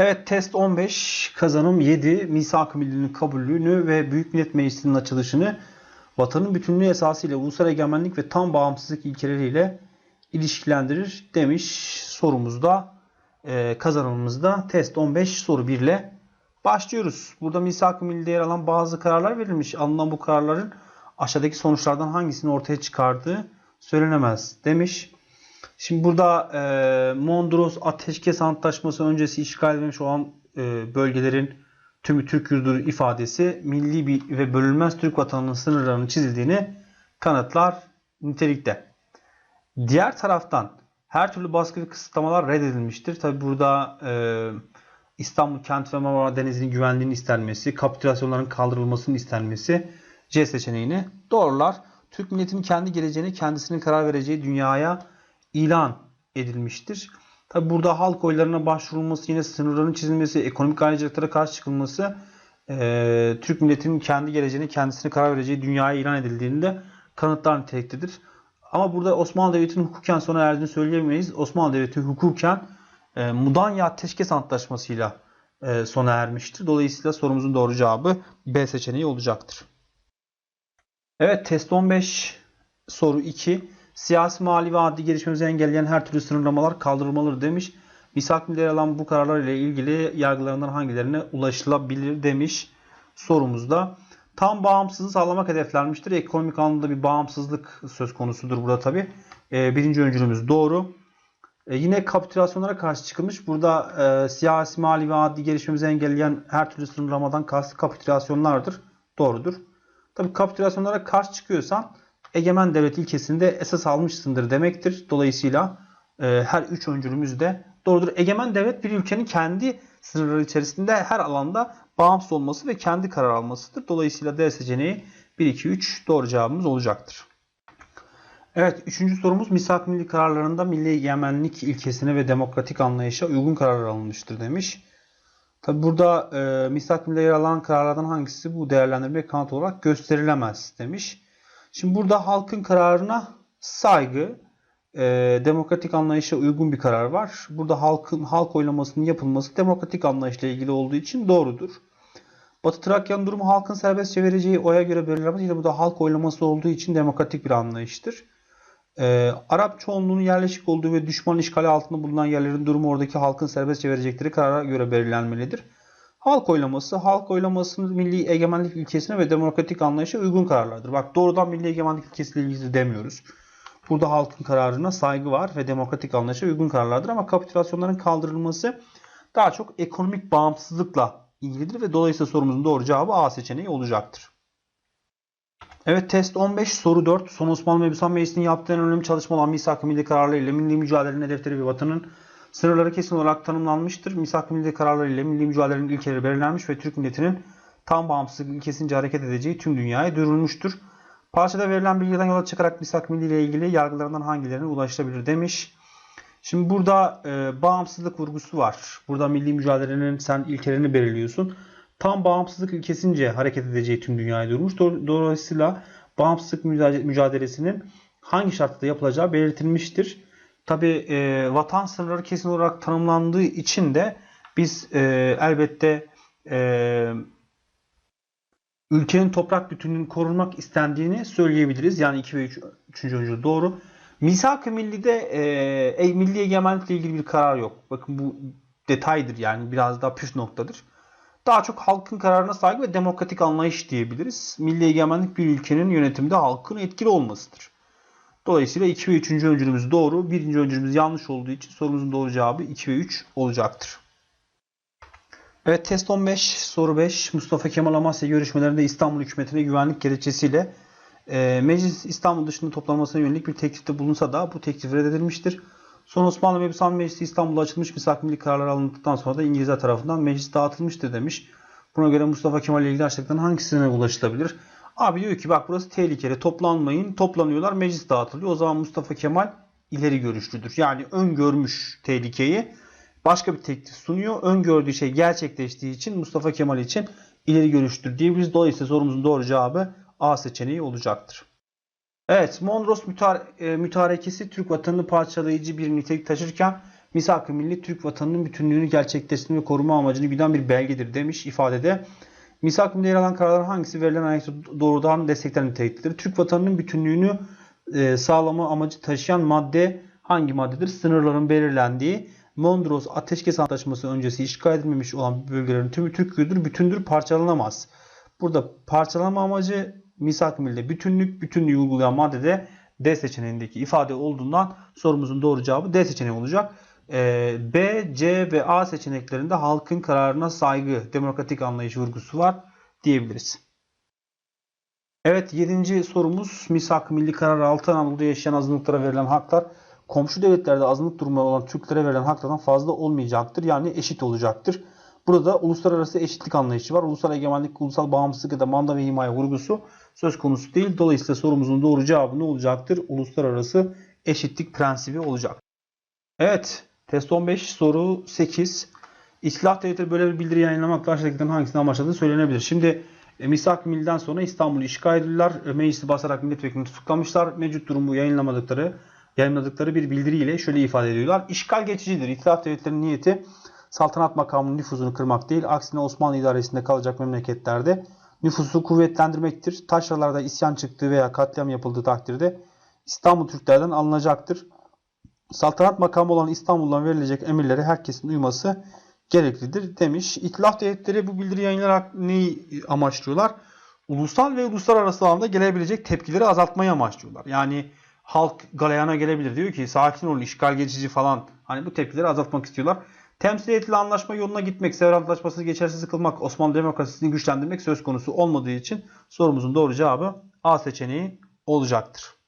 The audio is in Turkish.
Evet test 15 kazanım 7 misak-ı millinin kabulünü ve Büyük Millet Meclisi'nin açılışını vatanın bütünlüğü esasıyla ulusal egemenlik ve tam bağımsızlık ilkeleriyle ilişkilendirir demiş sorumuzda e, kazanımımızda test 15 soru 1 ile başlıyoruz. Burada misak-ı yer alan bazı kararlar verilmiş. Alınan bu kararların aşağıdaki sonuçlardan hangisini ortaya çıkardığı söylenemez demiş. Şimdi burada e, Mondros Ateşkes Antlaşması öncesi işgal edilmiş olan e, bölgelerin tümü Türk yurdudur ifadesi milli bir ve bölünmez Türk vatanının sınırlarının çizildiğini kanıtlar nitelikte. Diğer taraftan her türlü baskı ve kısıtlamalar reddedilmiştir. Tabi burada e, İstanbul Kent ve Marmara Denizi'nin güvenliğinin istenmesi, kapitülasyonların kaldırılmasının istenmesi C seçeneğini doğrular. Türk milletinin kendi geleceğini kendisinin karar vereceği dünyaya ilan edilmiştir. Tabi burada halk oylarına başvurulması, yine sınırların çizilmesi, ekonomik ayrıcalıklara karşı çıkılması e, Türk milletinin kendi geleceğini kendisine karar vereceği dünyaya ilan edildiğinde kanıtlar niteliktedir. Ama burada Osmanlı Devleti'nin hukuken sona erdiğini söyleyemeyiz. Osmanlı Devleti hukuken e, Mudanya Ateşkes Antlaşması'yla e, sona ermiştir. Dolayısıyla sorumuzun doğru cevabı B seçeneği olacaktır. Evet test 15 soru 2. Siyasi, mali ve adli gelişmemizi engelleyen her türlü sınırlamalar kaldırılmalıdır demiş. Misak milleri alan bu kararlar ile ilgili yargılarından hangilerine ulaşılabilir demiş sorumuzda. Tam bağımsızlığı sağlamak hedeflenmiştir. Ekonomik anlamda bir bağımsızlık söz konusudur burada tabi. Ee, birinci öncülümüz doğru. Ee, yine kapitülasyonlara karşı çıkılmış. Burada e, siyasi, mali ve adli gelişmemizi engelleyen her türlü sınırlamadan kastı kapitülasyonlardır. Doğrudur. Tabi kapitülasyonlara karşı çıkıyorsan egemen devlet ilkesinde esas almışsındır demektir. Dolayısıyla e, her üç öncülümüz de doğrudur. Egemen devlet bir ülkenin kendi sınırları içerisinde her alanda bağımsız olması ve kendi karar almasıdır. Dolayısıyla D seçeneği 1, 2, 3 doğru cevabımız olacaktır. Evet, üçüncü sorumuz misak milli kararlarında milli egemenlik ilkesine ve demokratik anlayışa uygun kararlar alınmıştır demiş. Tabi burada e, misak milli yer alan kararlardan hangisi bu değerlendirme kanıt olarak gösterilemez demiş. Şimdi burada halkın kararına saygı, e, demokratik anlayışa uygun bir karar var. Burada halkın halk oylamasının yapılması demokratik anlayışla ilgili olduğu için doğrudur. Batı Trakya'nın durumu halkın serbestçe vereceği oya göre belirlenmez. Yine burada halk oylaması olduğu için demokratik bir anlayıştır. Ee, Arap çoğunluğunun yerleşik olduğu ve düşman işgali altında bulunan yerlerin durumu oradaki halkın serbestçe verecekleri karara göre belirlenmelidir. Halk oylaması, halk oylamasının milli egemenlik ilkesine ve demokratik anlayışa uygun kararlardır. Bak doğrudan milli egemenlik ilkesiyle ilgili demiyoruz. Burada halkın kararına saygı var ve demokratik anlayışa uygun kararlardır ama kapitülasyonların kaldırılması daha çok ekonomik bağımsızlıkla ilgilidir ve dolayısıyla sorumuzun doğru cevabı A seçeneği olacaktır. Evet test 15 soru 4. Son Osmanlı Mebusan Meclisi'nin yaptığı en önemli çalışma olan misak-ı milli kararları ile milli mücadelenin hedefleri ve vatanın sınırları kesin olarak tanımlanmıştır. Misak-ı milli kararları ile milli mücadelenin ilkeleri belirlenmiş ve Türk milletinin tam bağımsızlık ilkesince hareket edeceği tüm dünyaya duyurulmuştur. Parçada verilen bilgiden yola çıkarak misak milli ile ilgili yargılarından hangilerine ulaşılabilir demiş. Şimdi burada e, bağımsızlık vurgusu var. Burada milli mücadelenin sen ilkelerini belirliyorsun. Tam bağımsızlık ilkesince hareket edeceği tüm dünyaya durmuş. Dolayısıyla bağımsızlık mücadelesinin hangi şartta yapılacağı belirtilmiştir. Tabi e, vatan sınırları kesin olarak tanımlandığı için de biz e, elbette e, ülkenin toprak bütünlüğünün korunmak istendiğini söyleyebiliriz. Yani 2 ve 3. 3. öncül doğru. Misak-ı Milli'de e, e, milli egemenlikle ilgili bir karar yok. Bakın bu detaydır yani biraz daha püf noktadır. Daha çok halkın kararına saygı ve demokratik anlayış diyebiliriz. Milli egemenlik bir ülkenin yönetiminde halkın etkili olmasıdır. Dolayısıyla 2 ve 3. öncülümüz doğru. 1. öncülümüz yanlış olduğu için sorumuzun doğru cevabı 2 ve 3 olacaktır. Evet test 15 soru 5 Mustafa Kemal Amasya görüşmelerinde İstanbul hükümetine güvenlik gerekçesiyle e, meclis İstanbul dışında toplanmasına yönelik bir teklifte bulunsa da bu teklif reddedilmiştir. Son Osmanlı Mebusan Meclisi İstanbul'da açılmış misak milli kararlar alındıktan sonra da İngilizler tarafından meclis dağıtılmıştır demiş. Buna göre Mustafa Kemal ile ilgili hangisine ulaşılabilir? Abi diyor ki bak burası tehlikeli toplanmayın toplanıyorlar meclis dağıtılıyor. O zaman Mustafa Kemal ileri görüşlüdür. Yani öngörmüş tehlikeyi başka bir teklif sunuyor. Öngördüğü şey gerçekleştiği için Mustafa Kemal için ileri görüştür diyebiliriz. Dolayısıyla sorumuzun doğru cevabı A seçeneği olacaktır. Evet, Mondros mütare mütarekesi Türk vatanını parçalayıcı bir nitelik taşırken misak-ı milli Türk vatanının bütünlüğünü gerçekleştirme ve koruma amacını güden bir belgedir demiş ifadede. Misak-ı milli yer alan kararların hangisi verilen anekse doğrudan destekler niteliktedir? Türk vatanının bütünlüğünü e, sağlama amacı taşıyan madde hangi maddedir? Sınırların belirlendiği Mondros Ateşkes Antlaşması öncesi işgal edilmemiş olan bölgelerin tümü Türkiye'dir, bütündür, parçalanamaz. Burada parçalama amacı misak-ı milli bütünlük, bütünlüğü uygulayan maddede D seçeneğindeki ifade olduğundan sorumuzun doğru cevabı D seçeneği olacak. Ee, B, C ve A seçeneklerinde halkın kararına saygı, demokratik anlayış vurgusu var diyebiliriz. Evet 7. sorumuz misak milli kararı altı Anadolu'da yaşayan azınlıklara verilen haklar komşu devletlerde azınlık durumu olan Türklere verilen haklardan fazla olmayacaktır. Yani eşit olacaktır. Burada uluslararası eşitlik anlayışı var. Ulusal egemenlik, ulusal bağımsızlık ya da manda ve himaye vurgusu söz konusu değil. Dolayısıyla sorumuzun doğru cevabı ne olacaktır? Uluslararası eşitlik prensibi olacak. Evet, test 15 soru 8. İslah devletleri böyle bir bildiri yayınlamakla aşağıdakilerin hangisini amaçladığı söylenebilir. Şimdi e, Misak Milli'den sonra İstanbul'u işgal edildiler. E, Meclisi basarak milletvekilini tutuklamışlar. Mevcut durumu yayınlamadıkları, yayınladıkları bir bildiriyle şöyle ifade ediyorlar. İşgal geçicidir. İtilaf devletlerinin niyeti saltanat makamının nüfuzunu kırmak değil. Aksine Osmanlı idaresinde kalacak memleketlerde nüfusu kuvvetlendirmektir. Taşralarda isyan çıktığı veya katliam yapıldığı takdirde İstanbul Türklerden alınacaktır. Saltanat makamı olan İstanbul'dan verilecek emirlere herkesin uyması gereklidir demiş. İtilaf devletleri bu bildiri yayınlayarak neyi amaçlıyorlar? Ulusal ve uluslararası alanda gelebilecek tepkileri azaltmayı amaçlıyorlar. Yani halk galeyana gelebilir. Diyor ki sakin olun işgal geçici falan. Hani bu tepkileri azaltmak istiyorlar. Temsiliyetli anlaşma yoluna gitmek, Sevr Antlaşması'nı geçersiz kılmak, Osmanlı demokrasisini güçlendirmek söz konusu olmadığı için sorumuzun doğru cevabı A seçeneği olacaktır.